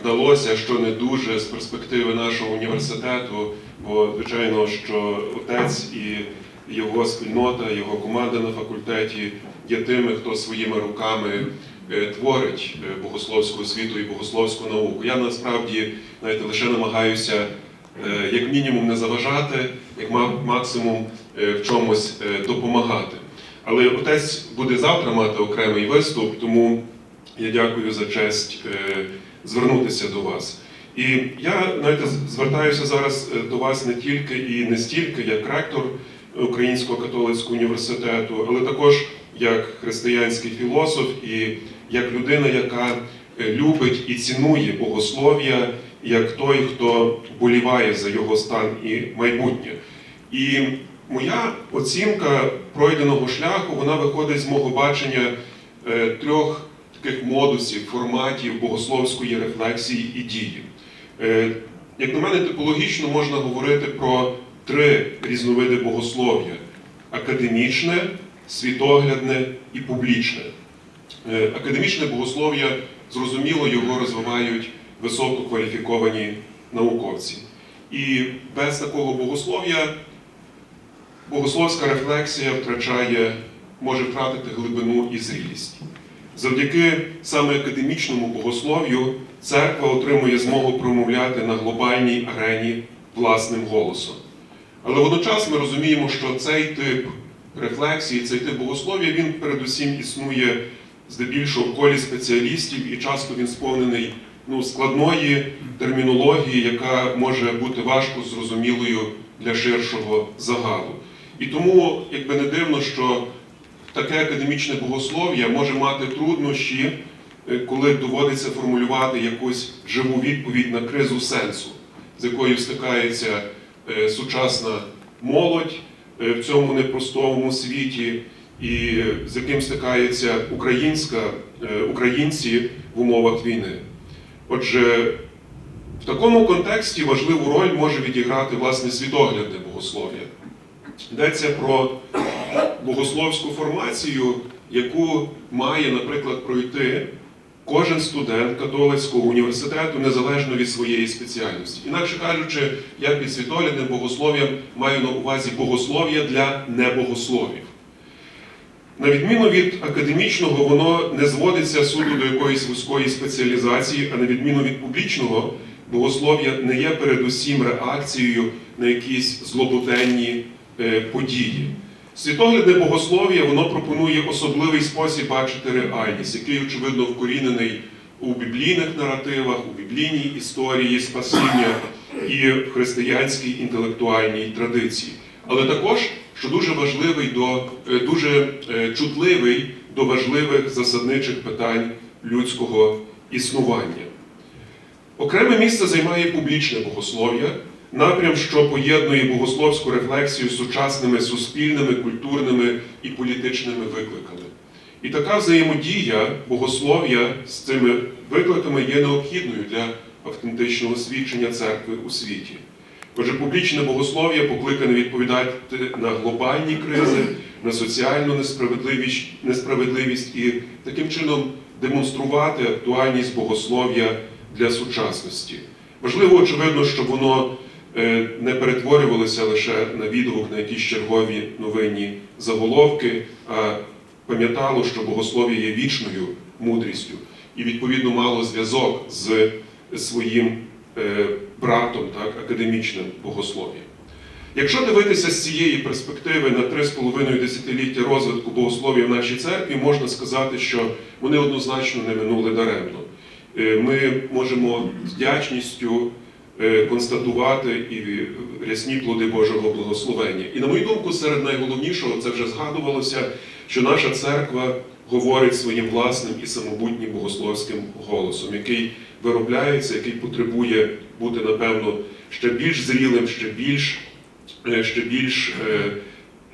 вдалося, що не дуже з перспективи нашого університету, бо звичайно, що отець і його спільнота, його команда на факультеті є тими, хто своїми руками е, творить е, богословську освіту і богословську науку. Я насправді знаєте, лише намагаюся е, як мінімум не заважати, як максимум в чомусь допомагати. Але отець буде завтра мати окремий виступ, тому я дякую за честь звернутися до вас. І я знаєте, звертаюся зараз е, до вас не тільки і не стільки як ректор Українського католицького університету, але також як християнський філософ і як людина, яка е, любить і цінує богослов'я, як той, хто боліває за його стан і майбутнє. І моя оцінка пройденого шляху вона виходить з мого бачення е, трьох таких модусів, форматів богословської рефлексії і дії. Е, Як на мене, типологічно можна говорити про три різновиди богослов'я: академічне, світоглядне і публічне. Е, Академічне богослов'я, зрозуміло, його розвивають висококваліфіковані науковці. І без такого богослов'я богословська рефлексія втрачає, може втратити глибину і зрілість. Завдяки саме академічному богослов'ю церква отримує змогу промовляти на глобальній арені власним голосом. Але водночас ми розуміємо, що цей тип рефлексії, цей тип богослов'я, він передусім існує здебільшого в колі спеціалістів, і часто він сповнений ну, складної термінології, яка може бути важко зрозумілою для ширшого загалу. І тому, якби не дивно, що таке академічне богослов'я може мати труднощі, е, коли доводиться формулювати якусь живу відповідь на кризу сенсу, з якою стикається е, сучасна молодь е, в цьому непростому світі, і з яким стикається українська, українці в умовах війни. Отже, в такому контексті важливу роль може відіграти власне світоглядне богослов'я. Йдеться про богословську формацію, яку має, наприклад, пройти кожен студент католицького університету незалежно від своєї спеціальності. Інакше кажучи, я під світоглядним богослов'ям маю на увазі богослов'я для небогословів. На відміну від академічного, воно не зводиться суто до якоїсь вузької спеціалізації, а на відміну від публічного, богослов'я не є передусім реакцією на якісь злободенні е, події. Світоглядне богослов'я воно пропонує особливий спосіб бачити реальність, який, очевидно, вкорінений у біблійних наративах, у біблійній історії спасіння і в християнській інтелектуальній традиції. Але також, що дуже важливий до е, дуже е, чутливий до важливих засадничих питань людського існування. Окреме місце займає публічне богослов'я, напрям, що поєднує богословську рефлексію з сучасними суспільними, культурними і політичними викликами. І така взаємодія богослов'я з цими викликами є необхідною для автентичного свідчення церкви у світі. Отже, публічне богослов'я покликане відповідати на глобальні кризи, на соціальну несправедливість, несправедливість і таким чином демонструвати актуальність богослов'я для сучасності. Важливо, очевидно, щоб воно не перетворювалося лише на відгук на якісь чергові новинні заголовки, а пам'ятало, що богослов'я є вічною мудрістю і, відповідно, мало зв'язок з своїм е, братом, так, академічним богослов'ям. Якщо дивитися з цієї перспективи на 3,5 десятиліття розвитку богослов'я в нашій церкві, можна сказати, що вони однозначно не минули даремно. Е, Ми можемо з вдячністю е, констатувати і рясні плоди Божого благословення. І на мою думку, серед найголовнішого це вже згадувалося, що наша церква говорить своїм власним і самобутнім богословським голосом, який виробляється, який потребує бути, напевно, ще більш зрілим, ще більш, е, ще більш е,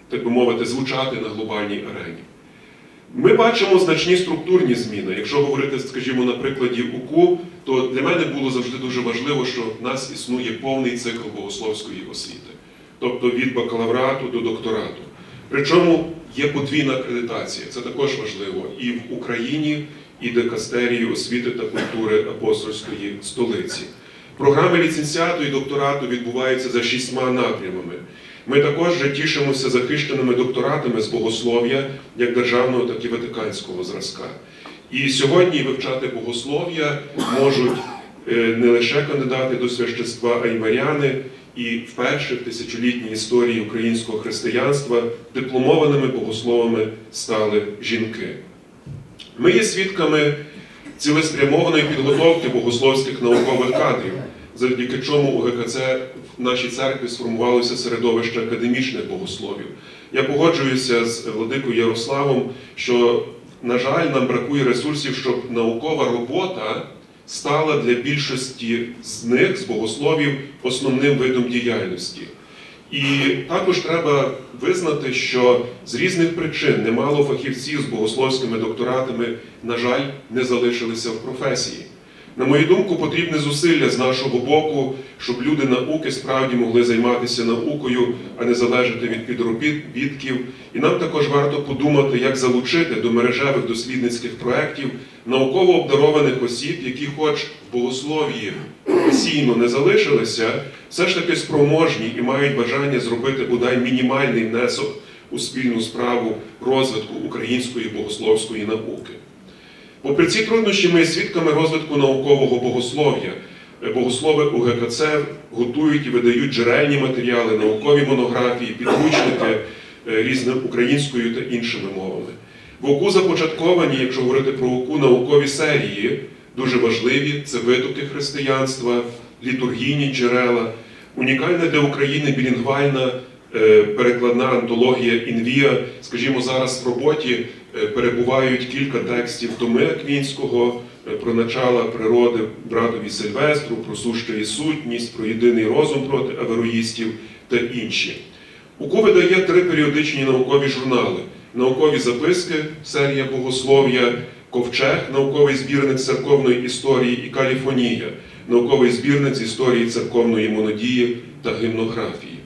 так би мовити, звучати на глобальній арені. Ми бачимо значні структурні зміни. Якщо говорити, скажімо, на прикладі УКУ, то для мене було завжди дуже важливо, що в нас існує повний цикл богословської освіти, тобто від бакалаврату до докторату. Причому є подвійна акредитація, це також важливо і в Україні, і дикастерії освіти та культури апостольської столиці. Програми ліцензіату і докторату відбуваються за шістьма напрямами. Ми також вже тішимося захищеними докторатами з богослов'я як державного, так і ватиканського зразка. І сьогодні вивчати богослов'я можуть е, не лише кандидати до священства, а й маряни. І вперше в тисячолітній історії українського християнства дипломованими богословами стали жінки. Ми є свідками цілеспрямованої підготовки богословських наукових кадрів, завдяки чому у ГКЦ в нашій церкві сформувалося середовище академічних богословів. Я погоджуюся з владикою Ярославом, що, на жаль, нам бракує ресурсів, щоб наукова робота стала для більшості з них, з богословів, основним видом діяльності. І також треба визнати, що з різних причин немало фахівців з богословськими докторатами, на жаль, не залишилися в професії. На мою думку, потрібне зусилля з нашого боку, щоб люди науки справді могли займатися наукою, а не залежати від підробітків. І нам також варто подумати, як залучити до мережевих дослідницьких проєктів науково обдарованих осіб, які, хоч в богослов'ї професійно не залишилися, все ж таки спроможні і мають бажання зробити бодай мінімальний внесок у спільну справу розвитку української богословської науки. Попри ці труднощі, ми свідками розвитку наукового богослов'я. Богослови у ГКЦ готують і видають джерельні матеріали, наукові монографії, підручники е, різними українською та іншими мовами. В ОКУ започатковані, якщо говорити про ОКУ, наукові серії, дуже важливі це витоки християнства, літургійні джерела, унікальна для України білінгвальна е, перекладна антологія Інвія. Скажімо, зараз в роботі перебувають кілька текстів Томи Аквінського е, про начала природи братові Сильвестру, про сущу і сутність, про єдиний розум проти авероїстів та інші. УКУ видає три періодичні наукові журнали: наукові записки, серія богослов'я, ковчег, науковий збірник церковної історії і каліфонія, науковий збірник з історії церковної монодії та гімнографії.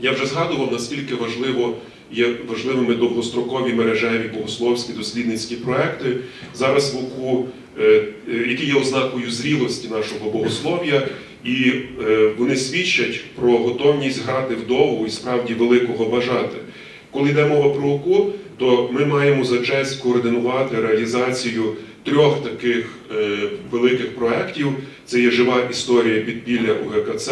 Я вже згадував, наскільки важливо є важливими довгострокові мережеві богословські дослідницькі проекти. Зараз в УКУ, е, е, які є ознакою зрілості нашого богослов'я, і е, вони свідчать про готовність грати вдовгу і справді великого бажати. Коли йде мова про УКУ, то ми маємо за честь координувати реалізацію трьох таких великих проєктів. Це є жива історія підпілля у ГКЦ,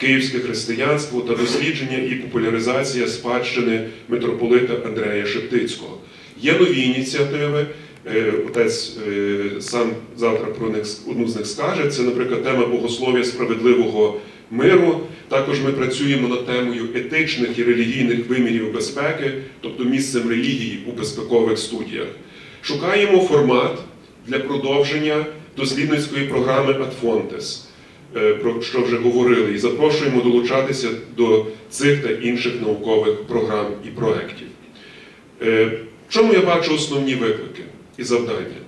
Київське християнство та дослідження і популяризація спадщини митрополита Андрея Шептицького. Є нові ініціативи. Е, Отець е, сам завтра про них одну з них скаже. Це, наприклад, тема богослов'я справедливого миру. Також ми працюємо над темою етичних і релігійних вимірів безпеки, тобто місцем релігії у безпекових студіях. Шукаємо формат для продовження дослідницької програми Адфонтес, е, про що вже говорили, і запрошуємо долучатися до цих та інших наукових програм і проєктів. Е, В чому я бачу основні виклики і завдання?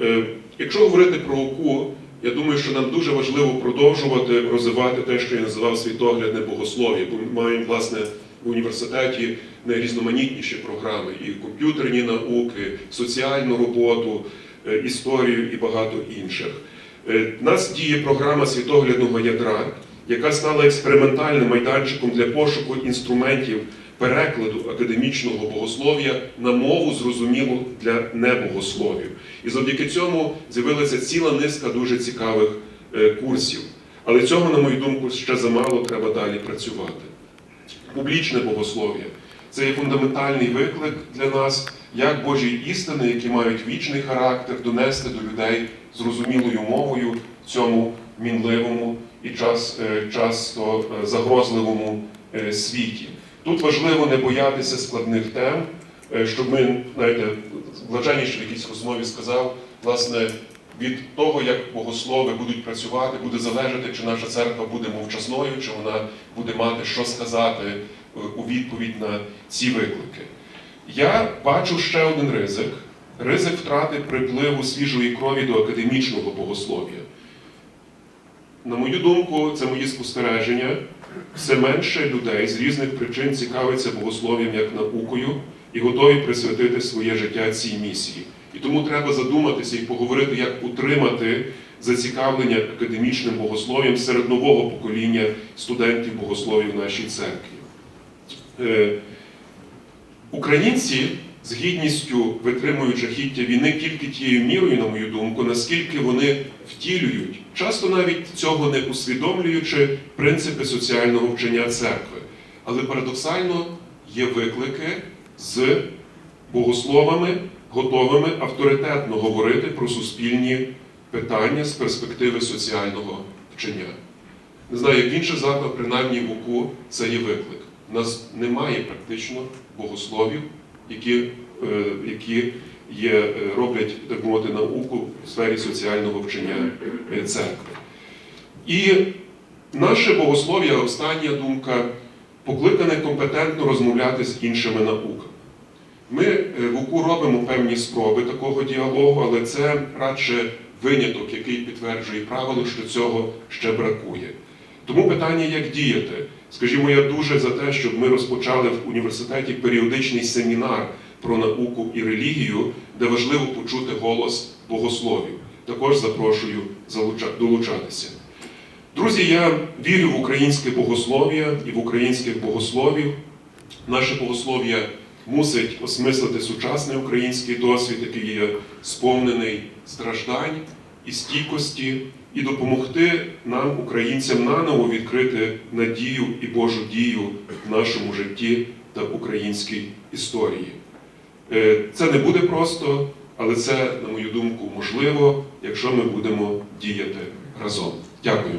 Е, Якщо говорити про ОКУ, я думаю, що нам дуже важливо продовжувати розвивати те, що я називав світоглядне богослов'я, бо ми маємо власне в університеті найрізноманітніші програми і комп'ютерні науки, соціальну роботу, е, історію і багато інших. Е, У нас діє програма світоглядного ядра, яка стала експериментальним майданчиком для пошуку інструментів перекладу академічного богослов'я на мову зрозумілу для небогословів. І завдяки цьому з'явилася ціла низка дуже цікавих е, курсів. Але цього, на мою думку, ще замало треба далі працювати. Публічне богослов'я це є фундаментальний виклик для нас, як Божі істини, які мають вічний характер, донести до людей зрозумілою мовою цьому мінливому і час, е, часто е, загрозливому е, світі. Тут важливо не боятися складних тем, щоб ми, знаєте, блаженніше в якійсь розмові сказав, власне, від того, як богослови будуть працювати, буде залежати, чи наша церква буде мовчасною, чи вона буде мати що сказати у відповідь на ці виклики. Я бачу ще один ризик ризик втрати припливу свіжої крові до академічного богослов'я. На мою думку, це мої спостереження. Все менше людей з різних причин цікавиться богослов'ям як наукою і готові присвятити своє життя цій місії. І тому треба задуматися і поговорити, як утримати зацікавлення академічним богослов'ям серед нового покоління студентів богословів в нашій церкві. Е, Українці з гідністю витримують жахіття війни тільки тією мірою, на мою думку, наскільки вони втілюють, часто навіть цього не усвідомлюючи принципи соціального вчення церкви. Але парадоксально є виклики з богословами, готовими авторитетно говорити про суспільні питання з перспективи соціального вчення. Не знаю, як в інших закладах, принаймні в УКУ, це є виклик. У нас немає практично богословів, які, е, які є, е, роблять, так мовити, науку в сфері соціального вчення е, церкви. І наше богослов'я, остання думка, покликане компетентно розмовляти з іншими науками. Ми в УКУ робимо певні спроби такого діалогу, але це радше виняток, який підтверджує правило, що цього ще бракує. Тому питання, як діяти. Скажімо, я дуже за те, щоб ми розпочали в університеті періодичний семінар про науку і релігію, де важливо почути голос богословів. Також запрошую долучатися. Друзі, я вірю в українське богослов'я і в українських богословів. Наше богослов'я мусить осмислити сучасний український досвід, який є сповнений страждань і стійкості, і допомогти нам, українцям, наново відкрити надію і Божу дію в нашому житті та українській історії. Е, Це не буде просто, але це, на мою думку, можливо, якщо ми будемо діяти разом. Дякую.